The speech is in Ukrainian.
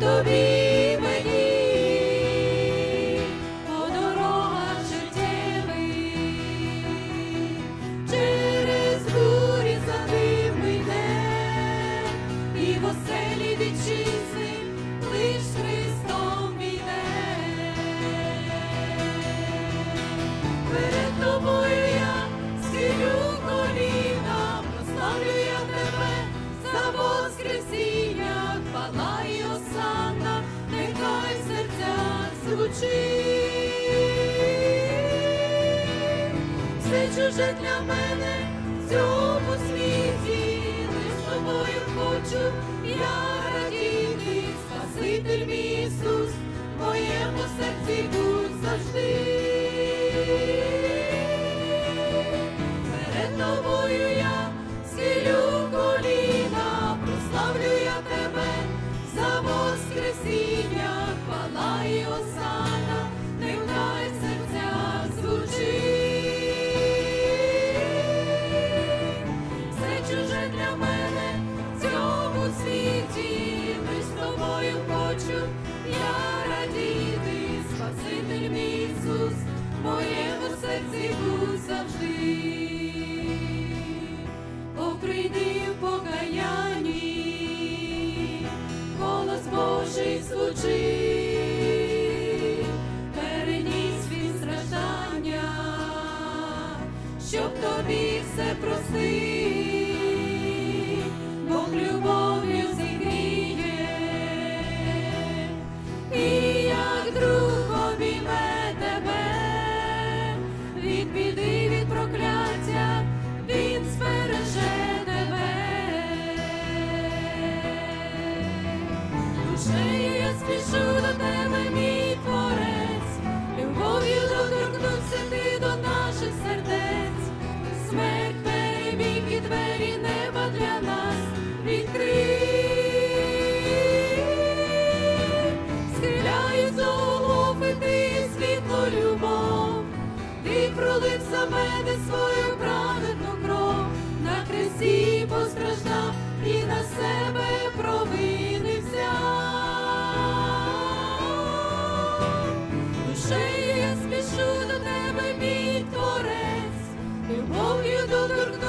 тобі. ключі, все чуже для мене в цьому світі. для мене в цьому світі, з тобою хочу, я радіти, Спаситель мій моєму серці будь завжди, О, прийди в покаянні, голос Божий звучить. Щоб тобі все простив. мене свою праведну кров, на кресті постраждав і на себе провинився. Душею я спішу до тебе, мій творець, любов'ю доторкнув.